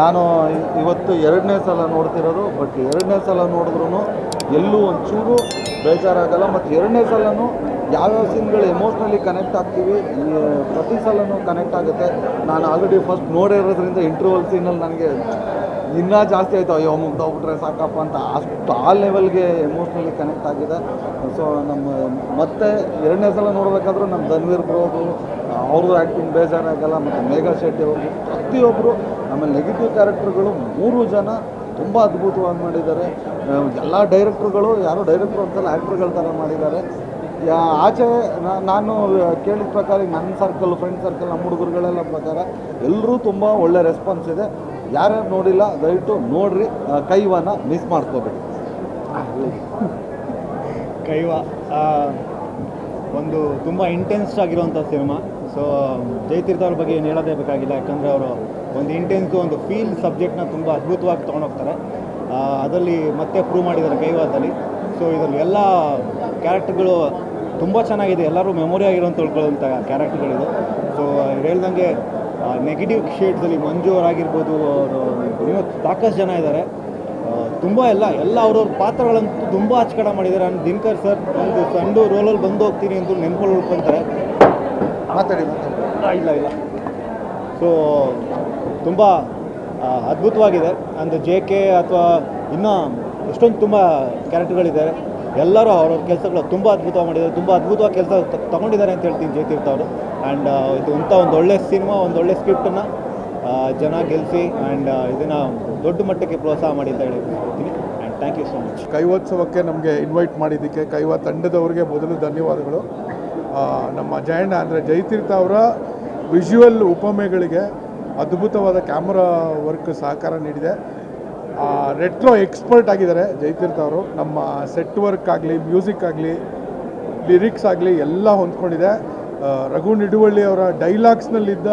ನಾನು ಇವತ್ತು ಎರಡನೇ ಸಲ ನೋಡ್ತಿರೋದು ಬಟ್ ಎರಡನೇ ಸಲ ನೋಡಿದ್ರು ಎಲ್ಲೂ ಒಂಚೂರು ಬೇಜಾರಾಗಲ್ಲ. ಮತ್ತು ಎರಡನೇ ಸಲನೂ ಯಾವ್ಯಾವ ಸೀನ್ಗಳು ಎಮೋಷ್ನಲಿ ಕನೆಕ್ಟ್ ಆಗ್ತೀವಿ ಪ್ರತಿ ಸಲನೂ ಕನೆಕ್ಟ್ ಆಗುತ್ತೆ. ನಾನು ಆಲ್ರೆಡಿ ಫಸ್ಟ್ ನೋಡಿರೋದ್ರಿಂದ ಇಂಟರ್ವಲ್ ಸೀನಲ್ಲಿ ನನಗೆ ಇನ್ನೂ ಜಾಸ್ತಿ ಆಯಿತು, ಅಯ್ಯೋ, ಮುಗ್ದೋಗ್ಬಿಟ್ರೆ ಸಾಕಪ್ಪ ಅಂತ ಅಷ್ಟು ಆ ಲೆವೆಲ್ಗೆ ಎಮೋಷ್ನಲಿ ಕನೆಕ್ಟ್ ಆಗಿದೆ. ಸೊ ನಮ್ಮ ಮತ್ತೆ ಎರಡನೇ ಸಲ ನೋಡಬೇಕಾದ್ರೂ ನಮ್ಮ ಧನ್ವೀರ್ ಬ್ರೋದು ಅವ್ರದ್ದು ಆ್ಯಕ್ಟಿಂಗ್ ಬೇಜಾರಾಗಲ್ಲ, ಮತ್ತು ಮೇಘಾ ಶೆಟ್ಟಿ ಅವರು ಪ್ರತಿಯೊಬ್ಬರು ಆಮೇಲೆ ನೆಗೆಟಿವ್ ಕ್ಯಾರೆಕ್ಟರ್ಗಳು ಮೂರು ಜನ ತುಂಬ ಅದ್ಭುತವಾಗಿ ಮಾಡಿದ್ದಾರೆ. ಎಲ್ಲ ಡೈರೆಕ್ಟ್ರುಗಳು ಯಾರೋ ಡೈರೆಕ್ಟ್ರು ಅಂತಲ್ಲ ಆ್ಯಕ್ಟ್ರುಗಳ ಥರ ಮಾಡಿದ್ದಾರೆ. ಯಾ, ಆಚೆ ನಾನು ಕೇಳಿದ ಪ್ರಕಾರ ನನ್ನ ಸರ್ಕಲ್ ಫ್ರೆಂಡ್ ಸರ್ಕಲ್ ನಮ್ಮ ಹುಡುಗರುಗಳೆಲ್ಲ ಪ್ರಕಾರ ಎಲ್ಲರೂ ತುಂಬ ಒಳ್ಳೆ ರೆಸ್ಪಾನ್ಸ್ ಇದೆ. ಯಾರ್ಯಾರು ನೋಡಿಲ್ಲ, ದಯವಿಟ್ಟು ನೋಡ್ರಿ. ಕೈವಾನ ಮಿಸ್ ಮಾಡ್ಕೋಬೇಡಿ. ಕೈವ ಒಂದು ತುಂಬ ಇಂಟೆನ್ಸ್ ಆಗಿರುವಂಥ ಸಿನಿಮಾ ಸೊ ಜಯತೀರ್ಥ ಅವ್ರ ಬಗ್ಗೆ ಏನು ಹೇಳೋದೇ ಬೇಕಾಗಿಲ್ಲ. ಯಾಕಂದರೆ ಅವರು ಒಂದು ಇಂಟೆನ್ಸು ಒಂದು ಫೀಲ್ ಸಬ್ಜೆಕ್ಟ್ನ ತುಂಬ ಅದ್ಭುತವಾಗಿ ತೊಗೊಂಡೋಗ್ತಾರೆ. ಅದರಲ್ಲಿ ಮತ್ತೆ ಪ್ರೂವ್ ಮಾಡಿದ್ದಾರೆ ಕೈವಾದಲ್ಲಿ. ಸೊ ಇದರಲ್ಲಿ ಎಲ್ಲ ಕ್ಯಾರೆಕ್ಟರ್ಗಳು ತುಂಬ ಚೆನ್ನಾಗಿದೆ. ಎಲ್ಲರೂ ಮೆಮೊರಿ ಆಗಿರೋಂಥ ಉಳ್ಕೊಳ್ಳುವಂಥ ಕ್ಯಾರೆಕ್ಟರ್ಗಳಿದು ಸೊ ಹೇಳ್ದಂಗೆ ನೆಗೆಟಿವ್ ಶೇಡ್ಸಲ್ಲಿ ಮಂಜು ಅವರಾಗಿರ್ಬೋದು, ಅವರು ಇನ್ನೂ ಸಾಕಷ್ಟು ಜನ ಇದ್ದಾರೆ. ತುಂಬ ಎಲ್ಲ ಎಲ್ಲ ಅವ್ರವ್ರ ಪಾತ್ರಗಳಂತೂ ತುಂಬ ಅಚ್ಚಕಡ ಮಾಡಿದ್ದಾರೆ. ನಾನು ದಿನಕರ್ ಸರ್ ಒಂದು ಸಣ್ಣ ರೋಲಲ್ಲಿ ಬಂದು ಹೋಗ್ತೀನಿ ಅಂತ ನೆನ್ಪಲ್ಲಿ ಉಳ್ಕೊತಾರೆ. ಮಾತಾಡಿ ಇಲ್ಲ ಇಲ್ಲ. ಸೊ ತುಂಬ ಅದ್ಭುತವಾಗಿದೆ. ಅಂದರೆ ಜೆ ಕೆ ಅಥವಾ ಇನ್ನೂ ಎಷ್ಟೊಂದು ತುಂಬ ಕ್ಯಾರೆಕ್ಟರ್ಗಳಿದ್ದಾರೆ ಎಲ್ಲರೂ ಅವ್ರವ್ರ ಕೆಲಸಗಳು ತುಂಬ ಅದ್ಭುತವಾಗಿ ಮಾಡಿದ್ದಾರೆ. ತುಂಬ ಅದ್ಭುತವಾಗಿ ಕೆಲಸ ತಗೊಂಡಿದ್ದಾರೆ ಅಂತ ಹೇಳ್ತೀನಿ ಜಯತೀರ್ಥ ಅವರು. ಆ್ಯಂಡ್ ಇದು ಇಂಥ ಒಂದು ಒಳ್ಳೆ ಸಿನಿಮಾ ಒಂದು ಒಳ್ಳೆ ಸ್ಕ್ರಿಪ್ಟನ್ನು ಜನ ಗೆಲ್ಲಿಸಿ ಆ್ಯಂಡ್ ಇದನ್ನು ದೊಡ್ಡ ಮಟ್ಟಕ್ಕೆ ಪ್ರೋತ್ಸಾಹ ಮಾಡಿ ಅಂತ ಹೇಳಿ and thank you so much ಕೈವೋತ್ಸವಕ್ಕೆ ನಮಗೆ ಇನ್ವೈಟ್ ಮಾಡಿದ್ದಕ್ಕೆ ಕೈವ ತಂಡದವರಿಗೆ ಮೊದಲು ಧನ್ಯವಾದಗಳು. ನಮ್ಮ ಜಯಣ್ಣ ಅಂದರೆ ಜಯತೀರ್ಥ ಅವರ ವಿಜುವಲ್ ಉಪಮೆಗಳಿಗೆ ಅದ್ಭುತವಾದ ಕ್ಯಾಮ್ರಾ ವರ್ಕ್ ಸಹಕಾರ ನೀಡಿದೆ. ರೆಟ್ರೋ ಎಕ್ಸ್ಪರ್ಟ್ ಆಗಿದ್ದಾರೆ ಜಯತೀರ್ಥ ಅವರು. ನಮ್ಮ ಸೆಟ್ ವರ್ಕ್ ಆಗಲಿ ಮ್ಯೂಸಿಕ್ ಆಗಲಿ ಲಿರಿಕ್ಸ್ ಆಗಲಿ ಎಲ್ಲ ಹೊಂದ್ಕೊಂಡಿದೆ. ರಘು ನಿಡುವಳ್ಳಿ ಅವರ ಡೈಲಾಗ್ಸ್ನಲ್ಲಿದ್ದ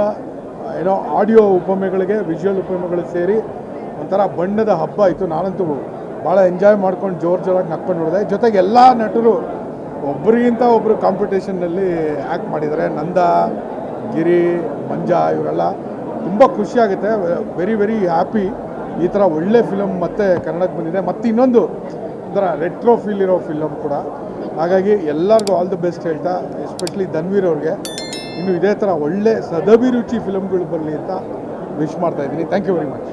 ಏನೋ ಆಡಿಯೋ ಉಪಮೆಗಳಿಗೆ ವಿಜುವಲ್ ಉಪಮೆಗಳು ಸೇರಿ ಒಂಥರ ಬಣ್ಣದ ಹಬ್ಬ ಆಯಿತು ನಾನಂತೂ ಭಾಳ ಎಂಜಾಯ್ ಮಾಡ್ಕೊಂಡು ಜೋರು ಜೋರಾಗಿ ನಕ್ಕೊಂಡು ನೋಡಿದೆ. ಜೊತೆಗೆ ಎಲ್ಲ ನಟರು ಒಬ್ಬರಿಗಿಂತ ಒಬ್ಬರು ಕಾಂಪಿಟೇಷನ್ನಲ್ಲಿ ಆ್ಯಕ್ಟ್ ಮಾಡಿದ್ದಾರೆ. ನಂದ, ಗಿರಿ, ಮಂಜ ಇವರೆಲ್ಲ ತುಂಬ ಖುಷಿಯಾಗುತ್ತೆ ವೆರಿ ವೆರಿ ಹ್ಯಾಪಿ ಈ ಥರ ಒಳ್ಳೆ ಫಿಲಮ್ ಮತ್ತೆ ಕನ್ನಡಕ್ಕೆ ಬಂದಿದೆ. ಮತ್ತು ಇನ್ನೊಂದು ಒಂಥರ ರೆಟ್ರೋ ಫೀಲ್ ಇರೋ ಫಿಲಮ್ ಕೂಡ. ಹಾಗಾಗಿ ಎಲ್ಲರಿಗೂ ಆಲ್ ದಿ ಬೆಸ್ಟ್ ಹೇಳ್ತಾ ಎಸ್ಪೆಷಲಿ ಧನ್ವೀರ್ ಅವ್ರಿಗೆ. ಇನ್ನು ಇದೇ ಥರ ಒಳ್ಳೆ ಸದಭಿರುಚಿ ಫಿಲಮ್ಗಳು ಬರಲಿ ಅಂತ ವಿಶ್ ಮಾಡ್ತಾ ಇದ್ದೀನಿ. Thank you very much